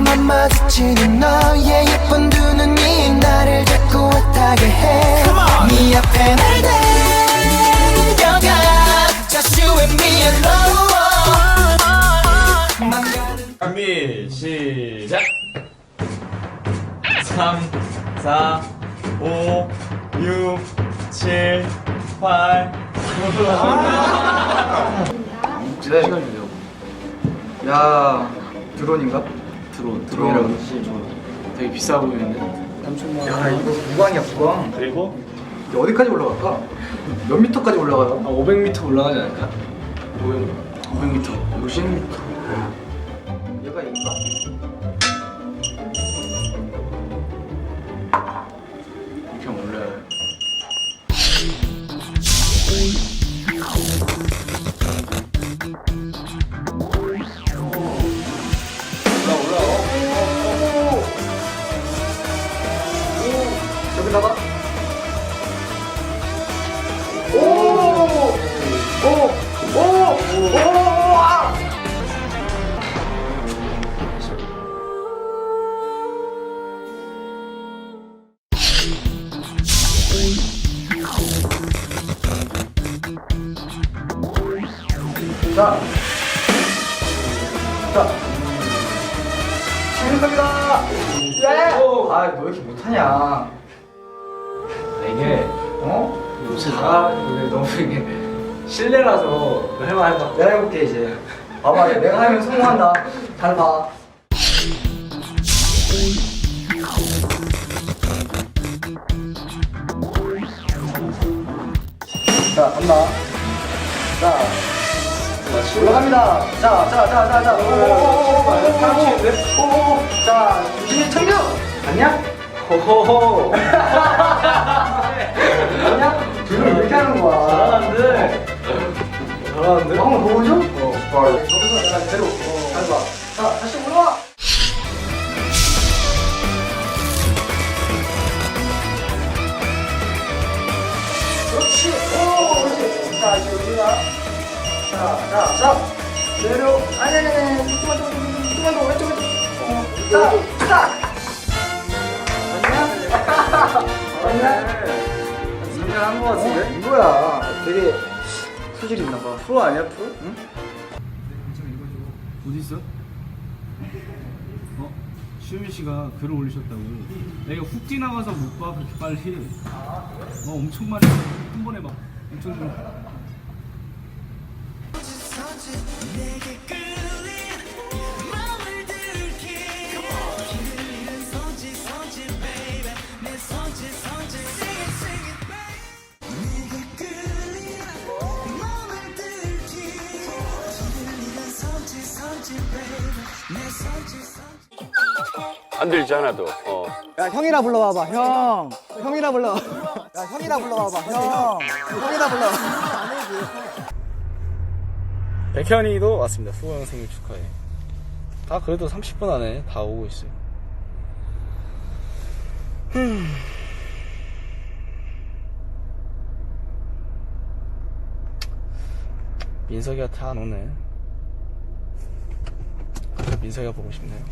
자꾸만 마주치는 너의 예쁜 두 눈이 나를 자꾸 애타게 해네 앞에 날 데려가 Just you and me alone 준비 시작 3 4 5 6 7 8 네. 시간 주려고. 야, 드론인가? 드론. 드론이라고. 되게 비싸 보이는데. 3천만 원. 야, 이거 무광이야, 무광. 그리고 이게 어디까지 올라갈까? 몇 미터까지 올라가요? 500m 올라가지 않을까? 500m. 50m. 자, 자, 시작합니다. 예. 아, 너 왜 이렇게 못하냐? 아, 이게 어? 요새 다 근데 너무 이게 실내라서 해봐 해봐. 내가 해볼게 이제. 봐봐, 내가 하면 성공한다. 잘 봐. 자, 간다. 자, 올라갑니다. 자, 자, 자, 자, 자. 사람 치는데? 오 오 오. 자, 유진이 청룡. 갔냐? 호호호. 둘이 왜 이렇게 하는 거야? 잘하는데. 잘하는데? 어, 한번 보여줘? 어. 여기서 내가 대로. 잘 봐. 자, 다시 올라와. 자, 자, 자. 내려. 아니, 아니, 아니. 조금만 더, 조금만 더, 왼쪽, 왼쪽. 어. 자, 자. 3년 한거 어, 같은데? 이거야. 되게 소질이 있나 봐. 프로 아니야 프로? 응? 어디 있어? 어? 시우미 씨가 글을 올리셨다고. 내가 훅 지나가서 못 봐 그렇게 빨리. 어 엄청 많이 한 번에 막 엄청 좀. 안 들지 않아도 어. 야 형이라 불러봐봐 형. 형이라 불러 야 형이라 불러봐봐 형. 형이라 불러 백현이도 왔습니다. 수호 형 생일 축하해. 다 그래도 30분 안에 다 오고 있어요. 흠. 민석이가 다 안 오네. 민석이가 보고 싶네요.